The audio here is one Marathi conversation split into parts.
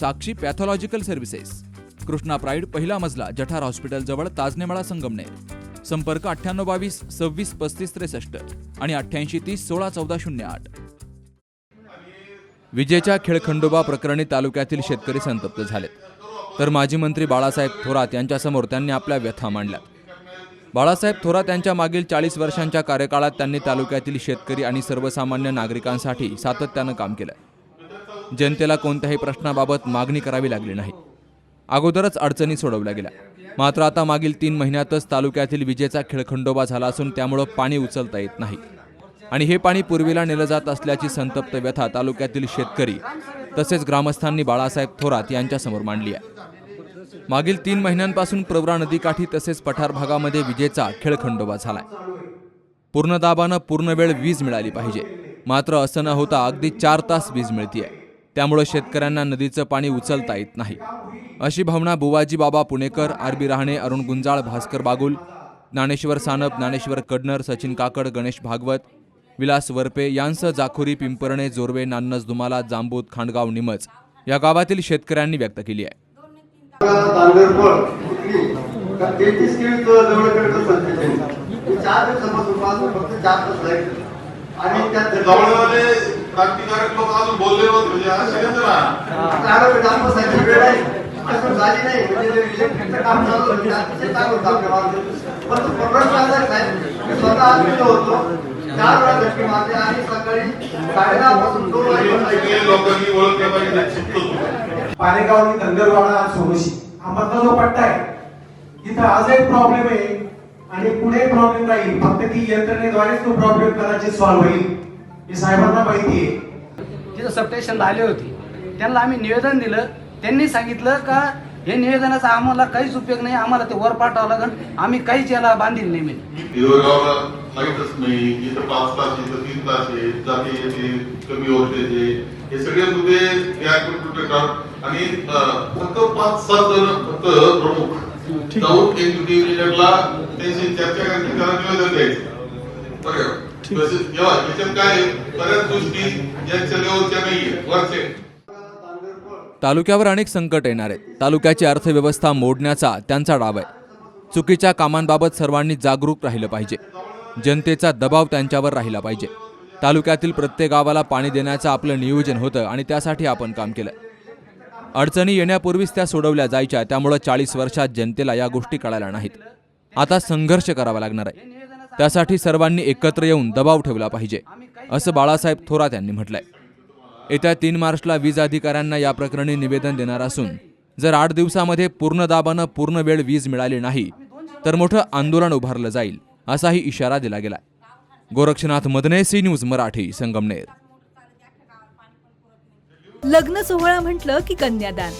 Sakshi pathological services. Krishna pride पहिला मजला जठार हॉस्पिटल जवळ ताजनेमाळा संगमनेर. संपर्क अठ्ठ्याण्णव बावीस सव्वीस पस्तीस त्रेसष्ट आणि अठ्ठ्याऐंशी तीस सोळा चौदा शून्य आठ. विजेच्या खेळखंडोबा प्रकरणी तालुक्यातील शेतकरी संतप्त झालेत. तर माजी मंत्री बाळासाहेब थोरात यांच्यासमोर त्यांनी आपल्या व्यथा मांडल्या बाळासाहेब थोरात यांच्या मागील चाळीस वर्षांच्या कार्यकाळात त्यांनी तालुक्यातील शेतकरी आणि सर्वसामान्य नागरिकांसाठी सातत्यानं काम केलं. जनतेला कोणत्याही प्रश्नाबाबत मागणी करावी लागली नाही. अगोदरच अडचणी सोडवल्या गेल्या. मात्र आता मागील तीन महिन्यातच तालुक्यातील विजेचा खेळखंडोबा झाला असून त्यामुळं पाणी उचलता येत नाही. आणि हे पाणी पूर्वीला नेलं जात असल्याची संतप्त व्यथा तालुक्यातील शेतकरी तसेच ग्रामस्थांनी बाळासाहेब थोरात यांच्यासमोर मांडली आहे. मागील तीन महिन्यांपासून प्रवरा नदीकाठी तसेच पठार भागामध्ये विजेचा खेळखंडोबा झालाय. पूर्ण दाबानं पूर्ण वेळ वीज मिळाली पाहिजे. मात्र असं न होता अगदी चार तास वीज मिळतीये. त्यामुळं शेतकऱ्यांना नदीचं पाणी उचलता येत नाही. अशी भावना बुवाजी बाबा पुणेकर आर बी अरुण गुंजाळ भास्कर बागुल ज्ञानेश्वर सानप ज्ञानेश्वर कडनर सचिन काकड गणेश भागवत विलास वरपे यांसह जाखोरी पिंपरणे जोरवे नान्नज दुमाला जांबूत खांडगाव निमच या गावातील शेतकऱ्यांनी व्यक्त केली आहे. आणि क्रांतिकारक लोक अजून बोलले नव्हते म्हणजे असे म्हणजे आज तिथं लोकांनी ओळखलं पाहिजे आणि धनगरवाडा सोमशी हा मधला जो पट्टा आहे इथं आजही प्रॉब्लेम आहे. आणि पुढे प्रॉब्लेम राहील. फक्त ती यंत्रणेद्वारेच तो प्रॉब्लेम कदाचित सॉल्व्ह होईल. हे साहेबांना माहिती आहे. तिथं सबस्टेशन आले होते त्यांना आम्ही निवेदन दिलं. त्यांनी सांगितलं का हे निवेदनाचा आम्हाला काहीच उपयोग नाही आम्हाला ते वर पाठवावं लागेल आम्ही काहीच याला बांधील नाही म्हणे. हिरवगावला माहीतच नाही. इथं पाच तास इथं तीन तास आहे जाते येते कमी व्होल्टेज आहे हे सगळे मुद्दे या करतात आणि फक्त पाच सात जण फक्त प्रमुख जाऊन त्यांची चर्चा निवेदन द्यायचं. बरं. तालुक्यावर अनेक संकट येणार आहेत. तालुक्याची अर्थव्यवस्था मोडण्याचा त्यांचा डाव आहे. चुकीच्या कामांबाबत सर्वांनी जागरूक राहिलं पाहिजे. जनतेचा दबाव त्यांच्यावर राहिला पाहिजे. तालुक्यातील प्रत्येक गावाला पाणी देण्याचं आपलं नियोजन होतं आणि त्यासाठी आपण काम केलं. अडचणी येण्यापूर्वीच त्या सोडवल्या जायच्या त्यामुळं चाळीस वर्षात जनतेला या गोष्टी कळायला नाहीत. आता संघर्ष करावा लागणार आहे. त्यासाठी सर्वांनी एकत्र येऊन दबाव ठेवला पाहिजे असं बाळासाहेब थोरात यांनी म्हटलंय. येत्या तीन मार्चला वीज अधिकाऱ्यांना या प्रकरणी निवेदन देणार असून जर आठ दिवसामध्ये पूर्ण दाबानं पूर्ण वेळ वीज मिळाली नाही तर मोठं आंदोलन उभारलं जाईल असाही इशारा दिला गेला गोरक्षनाथ मदने सी न्यूज मराठी संगमनेर. लग्न सोहळा म्हटलं की कन्यादान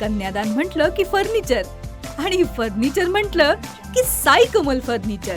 कन्यादान म्हटलं की फर्निचर आणि फर्निचर म्हटलं की साई कमल फर्निचर.